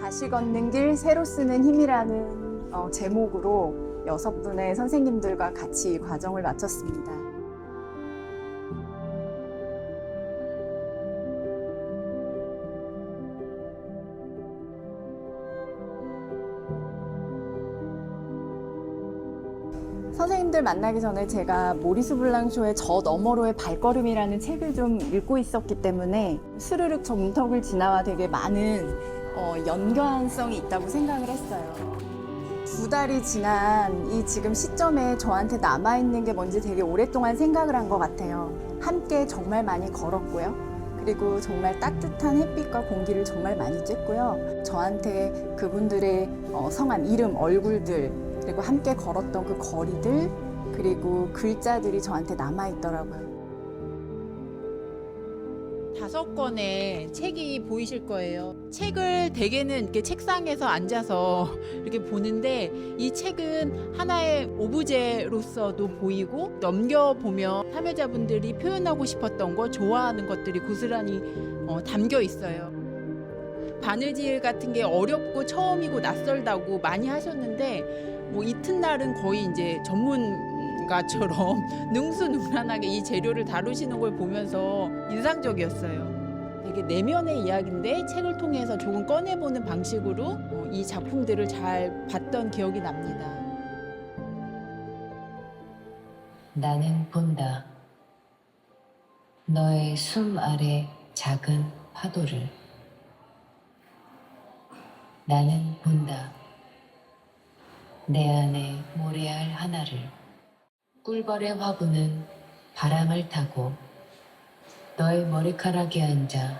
다시 걷는 길 새로 쓰는 힘이라는 어, 제목으로 여섯 분의 선생님들과 같이 과정을 마쳤습니다. 선생님들 만나기 전에 제가 모리스 블랑쇼의 저 너머로의 발걸음이라는 책을 좀 읽고 있었기 때문에 스르륵 저 문턱을 지나와 되게 많은 어, 연관성이 있다고 생각을 했어요. 두 달이 지난 이 지금 시점에 저한테 남아있는 게 뭔지 되게 오랫동안 생각을 한 것 같아요. 함께 정말 많이 걸었고요. 그리고 정말 따뜻한 햇빛과 공기를 정말 많이 쬐고요. 저한테 그분들의 어, 성함, 이름, 얼굴들, 그리고 함께 걸었던 그 거리들, 그리고 글자들이 저한테 남아있더라고요. 다섯 권의 책이 보이실 거예요. 책을 대개는 이렇게 책상에서 앉아서 이렇게 보는데 이 책은 하나의 오브제로서도 보이고 넘겨보면 참여자분들이 표현하고 싶었던 거, 좋아하는 것들이 고스란히 어, 담겨 있어요. 바느질 같은 게 어렵고 처음이고 낯설다고 많이 하셨는데 뭐 이튿날은 거의 이제 전문 가처럼 능수능란하게 이 재료를 다루시는 걸 보면서 인상적이었어요. 되게 내면의 이야기인데 책을 통해서 조금 꺼내보는 방식으로 어, 이 작품들을 잘 봤던 기억이 납니다. 나는 본다. 너의 숨 아래 작은 파도를. 나는 본다. 내 안에 모래알 하나를. 꿀벌의 화분은 바람을 타고 너의 머리카락에 앉아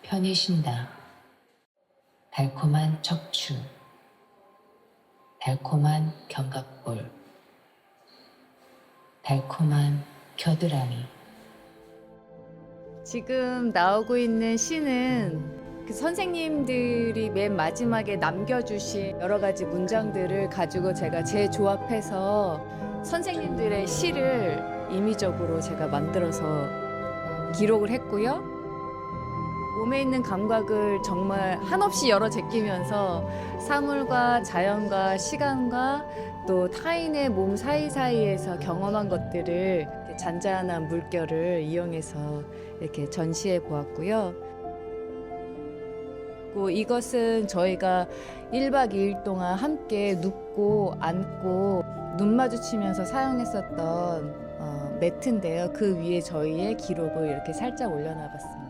편히 쉰다. 달콤한 척추. 달콤한 견갑골. 달콤한 겨드랑이. 지금 나오고 있는 시는 그 선생님들이 맨 마지막에 남겨주신 여러 가지 문장들을 가지고 제가 재조합해서 선생님들의 시를 임의적으로 제가 만들어서 기록을 했고요. 몸에 있는 감각을 정말 한없이 열어 제끼면서 사물과 자연과 시간과 또 타인의 몸 사이사이에서 경험한 것들을 잔잔한 물결을 이용해서 이렇게 전시해 보았고요. 그리고 이것은 저희가 1박 2일 동안 함께 눕고 앉고 눈 마주치면서 사용했었던 어, 매트인데요. 그 위에 저희의 기록을 이렇게 살짝 올려놔 봤습니다.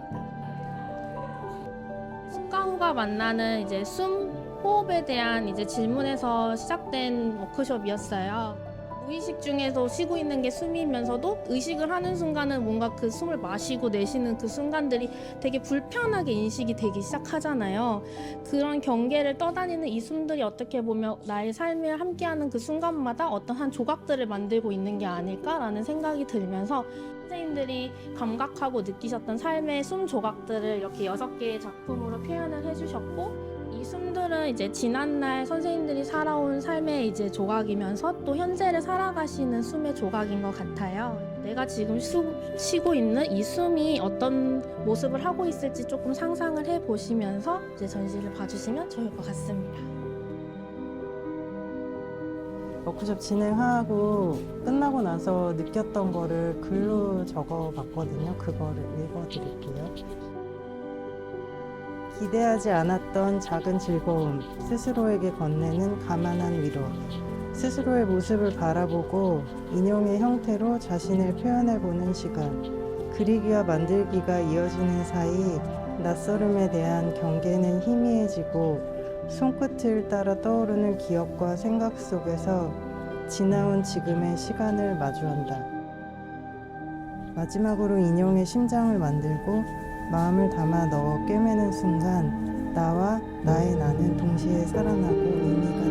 숨과 호가 만나는 이제 숨 호흡에 대한 이제 질문에서 시작된 워크숍이었어요. 무의식 중에서 쉬고 있는 게 숨이면서도 의식을 하는 순간은 뭔가 그 숨을 마시고 내쉬는 그 순간들이 되게 불편하게 인식이 되기 시작하잖아요. 그런 경계를 떠다니는 이 숨들이 어떻게 보면 나의 삶을 함께하는 그 순간마다 어떤 한 조각들을 만들고 있는 게 아닐까라는 생각이 들면서 선생님들이 감각하고 느끼셨던 삶의 숨 조각들을 이렇게 여섯 개의 작품으로 표현을 해주셨고 이 숨들은 이제 지난날 선생님들이 살아온 삶의 이제 조각이면서 또 현재를 살아가시는 숨의 조각인 것 같아요. 내가 지금 쉬, 쉬고 있는 이 숨이 어떤 모습을 하고 있을지 조금 상상을 해 보시면서 이제 전시를 봐주시면 좋을 것 같습니다. 워크숍 진행하고 끝나고 나서 느꼈던 거를 글로 적어 봤거든요. 그거를 읽어 드릴게요. 기대하지 않았던 작은 즐거움, 스스로에게 건네는 가만한 위로. 스스로의 모습을 바라보고 인형의 형태로 자신을 표현해보는 시간. 그리기와 만들기가 이어지는 사이 낯설음에 대한 경계는 희미해지고 손끝을 따라 떠오르는 기억과 생각 속에서 지나온 지금의 시간을 마주한다. 마지막으로 인형의 심장을 만들고 마음을 담아 넣어 꿰매는 순간 나와 나의 나는 동시에 살아나고 의미가.